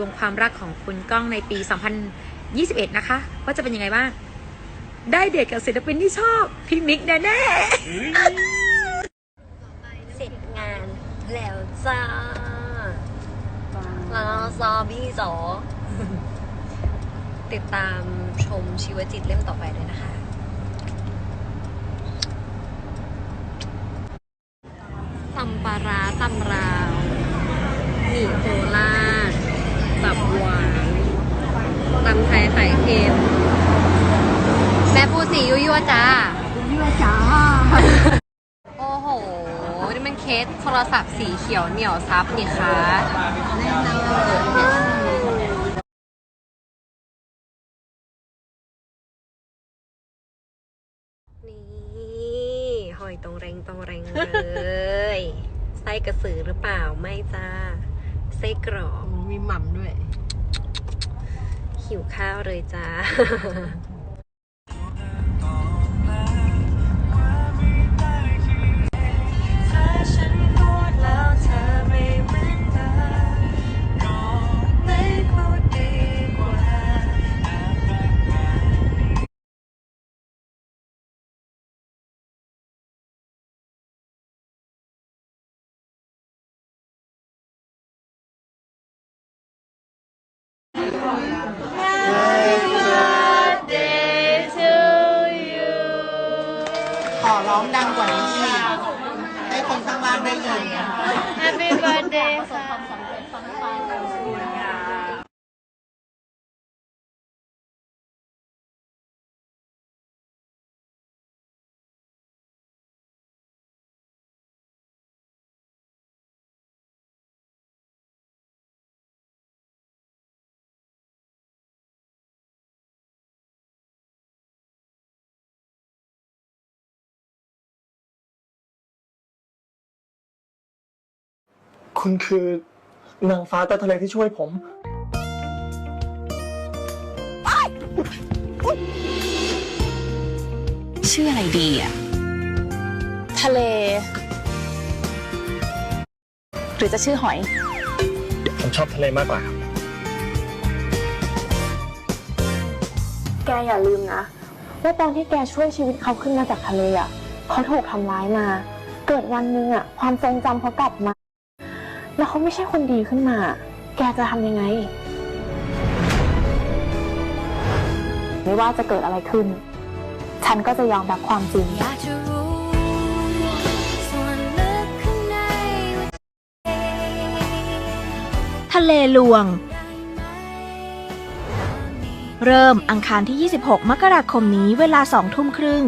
ดวงความรักของคุณก้องในปี 2021 นะคะ ว่าจะเป็นยังไงบ้าง ได้เดทกับศิลปินที่ชอบ พี่มิกแน่เสร็จงานแล้วจ้าแล้วซอบี้สอติดตามชมชีวจิตเล่มต่อไปด้วยนะคะ ตำปลาร้าตำราวหมี่โคราำไทยไข่เค็มแม่ปูสียั่วๆจ้าโอ้โห นี่มันเคสโทรศัพท์สีเขียวเหนียวซับนี่คะแน่นอนนี่หอยตรงแรงตรงแรงเลยไส้กระสือหรือเปล่าไม่จ้าไส้กรอก มีหม่ำด้วย หิวข้าวเลยจ้า ให้คนข้างล่างได้ยิน Happy birthday ค่ะ ณคือนางฟ้าใต้ทะเลที่ช่วยผม ชื่ออะไรดีอะ ทะเล หรือจะชื่อหอย ผมชอบทะเลมากกว่าครับแกอย่าลืมนะ ว่าตอนที่แกช่วยชีวิตเขาขึ้นมาจากทะเลอะเขาถูกทำร้ายมา เกิดวันหนึ่งอะ ความทรงจำเขากลับมา แล้วเขาไม่ใช่คนดีขึ้นมา แกจะทำยังไง ไม่ว่าจะเกิดอะไรขึ้น ฉันก็จะยอมรับความจริง ทะเลลวง เริ่มอังคารที่ 26 มกราคมนี้เวลา2ทุ่มครึ่ง